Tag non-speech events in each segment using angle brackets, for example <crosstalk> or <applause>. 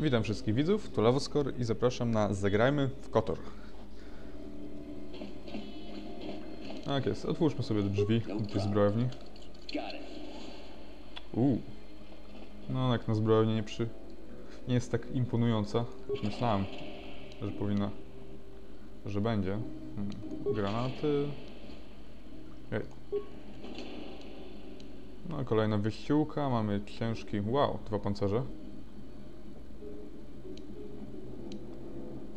Witam wszystkich widzów, tu Lawoskor i zapraszam na Zagrajmy w Kotor. Tak jest, otwórzmy sobie drzwi do zbrojowni. Uuu. No jak na zbrojowni nie przy... nie jest tak imponująca, jak myślałem, że powinna... że będzie. Hmm. Granaty... Ej. No kolejna wyściółka, mamy ciężki... wow, dwa pancerze.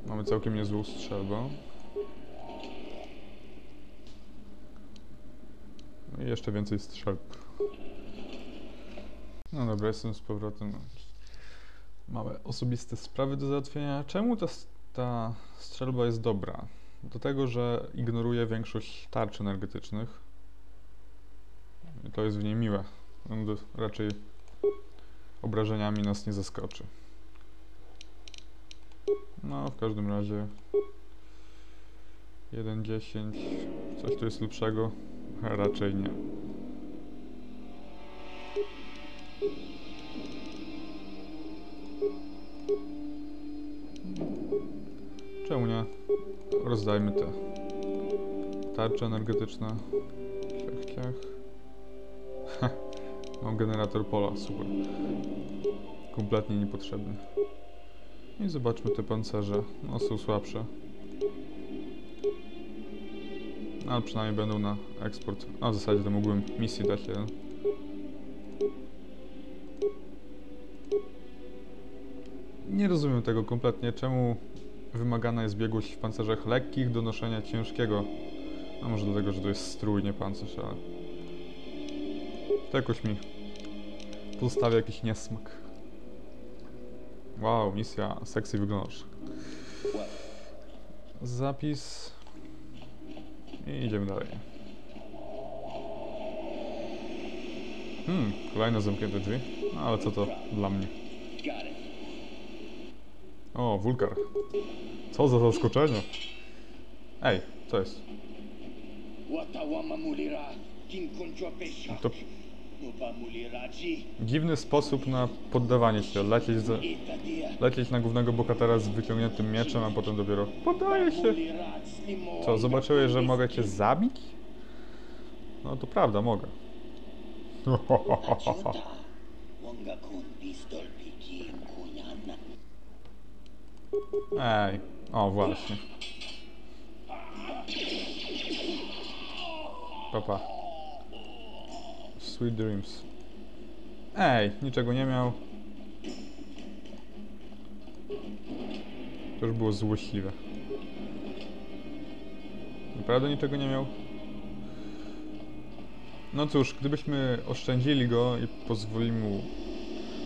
Mamy całkiem niezłą strzelbę. No i jeszcze więcej strzelb. No dobra, jestem z powrotem. Mamy osobiste sprawy do załatwienia. Czemu ta, ta strzelba jest dobra? Do tego, że ignoruje większość tarcz energetycznych. I to jest w niej miłe. On do- raczej obrażeniami nas nie zaskoczy. No, w każdym razie 1.10 Coś tu jest lepszego? Raczej nie. Czemu nie? Rozdajmy te tarcze energetyczne. Ciach, ciach. <laughs> Ha, Mam generator pola, super. Kompletnie niepotrzebny. I zobaczmy te pancerze. No, są słabsze. No, ale przynajmniej będą na eksport. A w zasadzie to mógłbym misji dać jeden. Nie rozumiem tego kompletnie. Czemu wymagana jest biegłość w pancerzach lekkich do noszenia ciężkiego? A może dlatego, że to jest strój, nie pancerz, ale... To jakoś mi pozostawia jakiś niesmak. Wow, misja sexy wyglądasz. Zapis. I idziemy dalej. Hmm, kolejne zamknięte drzwi. No, ale co to dla mnie? O, wulkar. Co za zaskoczenie. Ej, co jest? To dziwny sposób na poddawanie się. Lecieć, za, lecieć na głównego bohatera z wyciągniętym mieczem, a potem dopiero poddaję się. Co, zobaczyłeś, że mogę cię zabić? No to prawda, mogę. <laughs> Ej, o właśnie. Papa. Sweet dreams. Ej, niczego nie miał. To już było złośliwe. Naprawdę niczego nie miał? No cóż, gdybyśmy oszczędzili go i pozwolili mu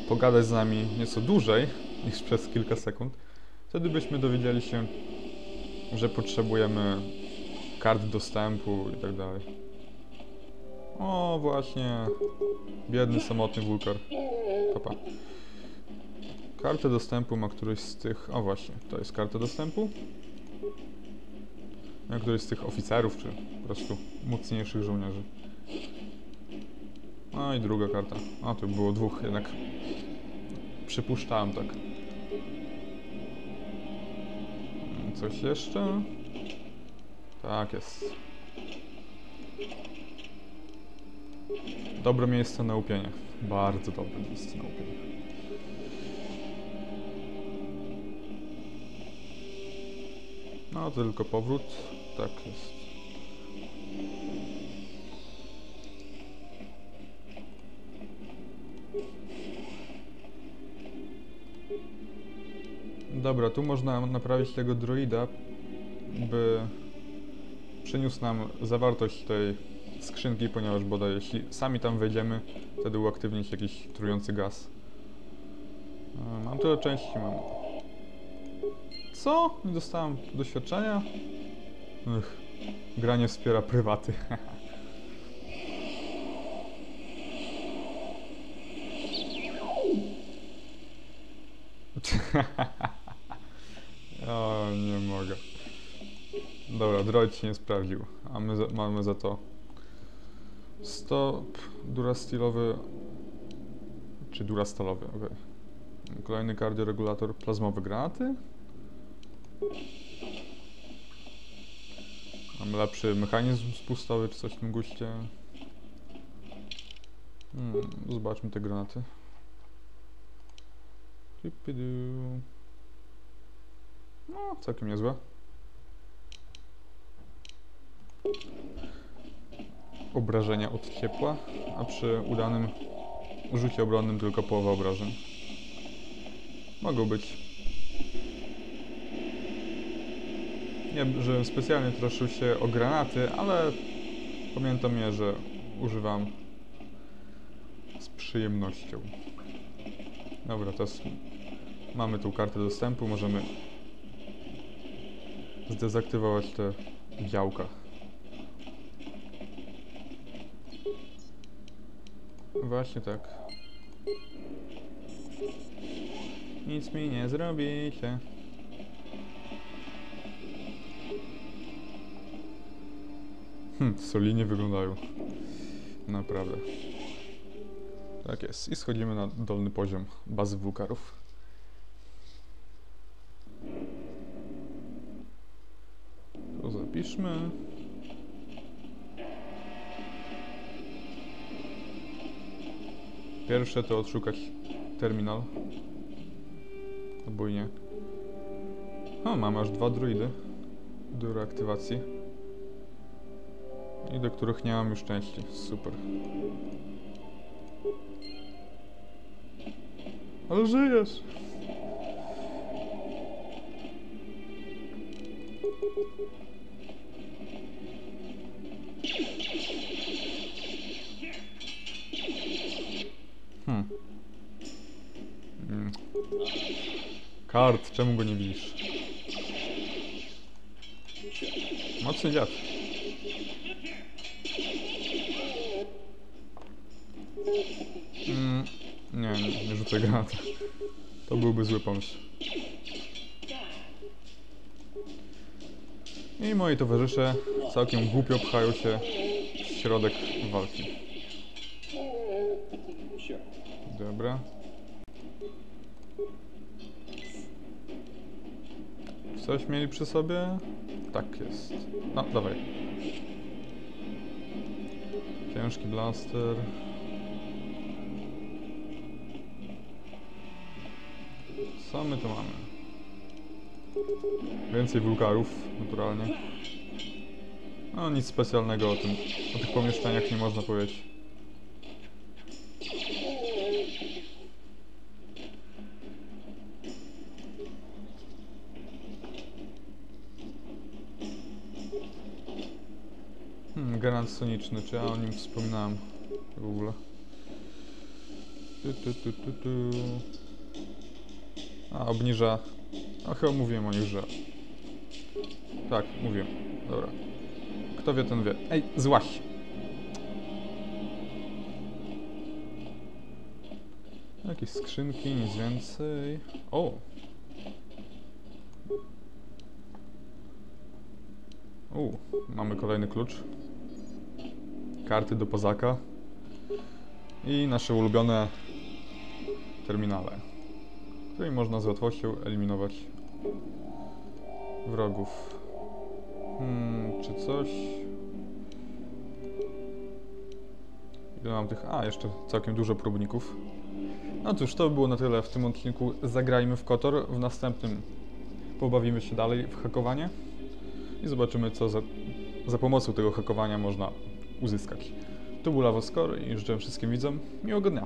pogadać z nami nieco dłużej niż przez kilka sekund, wtedy byśmy dowiedzieli się, że potrzebujemy kart dostępu i tak dalej. O, właśnie. Biedny, samotny wulkar. Papa. Kartę dostępu ma któryś z tych... O, właśnie. To jest karta dostępu. Ma któryś z tych oficerów, czy po prostu mocniejszych żołnierzy. No i druga karta. A, tu było dwóch, jednak przypuszczałem tak. Coś jeszcze? Tak jest. Dobre miejsce na upienie. Bardzo dobre miejsce na upienie. No, tylko powrót. Tak jest. Dobra, tu można naprawić tego droida, by przyniósł nam zawartość tej skrzynki, ponieważ bodaj jeśli sami tam wejdziemy, wtedy uaktywni się jakiś trujący gaz. E, Mam tyle części, mam. Co? Nie dostałem doświadczenia? Ech, granie wspiera prywaty. <laughs> o, nie mogę. Dobra, droid się nie sprawdził, a my za, mamy za to stop durastilowy czy durastalowy, okej. Kolejny kardioregulator plazmowy granaty. Mamy lepszy mechanizm spustowy czy coś w tym guście. Hmm, zobaczmy te granaty. No, całkiem niezłe. Obrażenia od ciepła, a przy udanym rzucie obronnym tylko połowa obrażeń. Mogą być. Nie, że specjalnie troszył się o granaty, ale pamiętam je, że używam z przyjemnością. Dobra, teraz mamy tą kartę dostępu, możemy zdezaktywować te działka. Właśnie tak. Nic mi nie zrobicie. Hm, solidnie wyglądają. Naprawdę. Tak jest. I schodzimy na dolny poziom bazy wulkarów. To zapiszmy. Pierwsze to odszukać terminal. Albo nie. O, mamy aż dwa druidy do reaktywacji. I do których nie mam już części. Super. Ale żyjesz! Hmm. Kart, czemu go nie widzisz? Mocny dziad. Mm, nie, nie, nie rzucę granat. To byłby zły pomysł. I moi towarzysze całkiem głupio pchają się w środek walki. Dobra. Coś mieli przy sobie? Tak jest. No, dawaj. Ciężki blaster. Co my tu mamy? Więcej wulkarów, naturalnie. No, nic specjalnego o tym, o tych pomieszczeniach nie można powiedzieć. Hmm, granat soniczny, czy ja o nim wspominałem w ogóle? Tu, tu, tu, tu, tu. A, obniża... No chyba mówiłem o nich, że... Tak, mówiłem. Dobra. Kto wie, ten wie. Ej, złaś! Jakieś skrzynki, nic więcej. O! U, mamy kolejny klucz. Karty do pozaka. I nasze ulubione terminale, którymi można z łatwością eliminować wrogów. Hmm, czy coś? Ile mam tych? A, jeszcze całkiem dużo próbników. No cóż, to by było na tyle w tym odcinku. Zagrajmy w Kotor. W następnym pobawimy się dalej w hakowanie i zobaczymy, co za, za pomocą tego hakowania można uzyskać. To był Lavoskor i życzę wszystkim widzom miłego dnia.